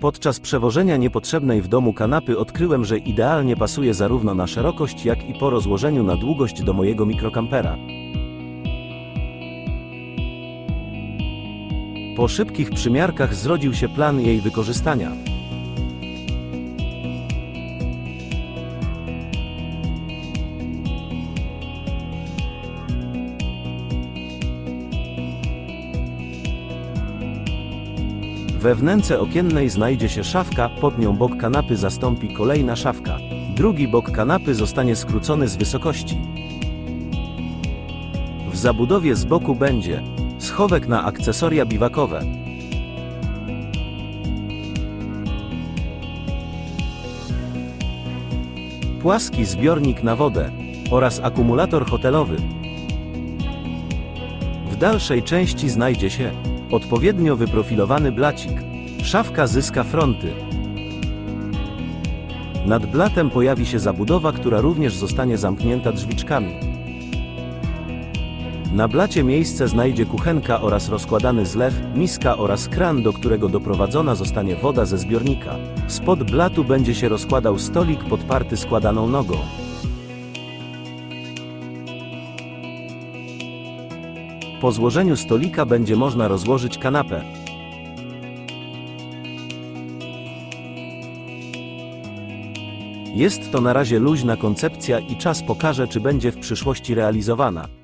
Podczas przewożenia niepotrzebnej w domu kanapy odkryłem, że idealnie pasuje zarówno na szerokość, jak i po rozłożeniu na długość do mojego mikrokampera. Po szybkich przymiarkach zrodził się plan jej wykorzystania. We wnęce okiennej znajdzie się szafka, pod nią bok kanapy zastąpi kolejna szafka. Drugi bok kanapy zostanie skrócony z wysokości. W zabudowie z boku będzie schowek na akcesoria biwakowe, płaski zbiornik na wodę oraz akumulator hotelowy. W dalszej części znajdzie się odpowiednio wyprofilowany blacik. Szafka zyska fronty. Nad blatem pojawi się zabudowa, która również zostanie zamknięta drzwiczkami. Na blacie miejsce znajdzie kuchenka oraz rozkładany zlew, miska oraz kran, do którego doprowadzona zostanie woda ze zbiornika. Spod blatu będzie się rozkładał stolik podparty składaną nogą. Po złożeniu stolika będzie można rozłożyć kanapę. Jest to na razie luźna koncepcja i czas pokaże, czy będzie w przyszłości realizowana.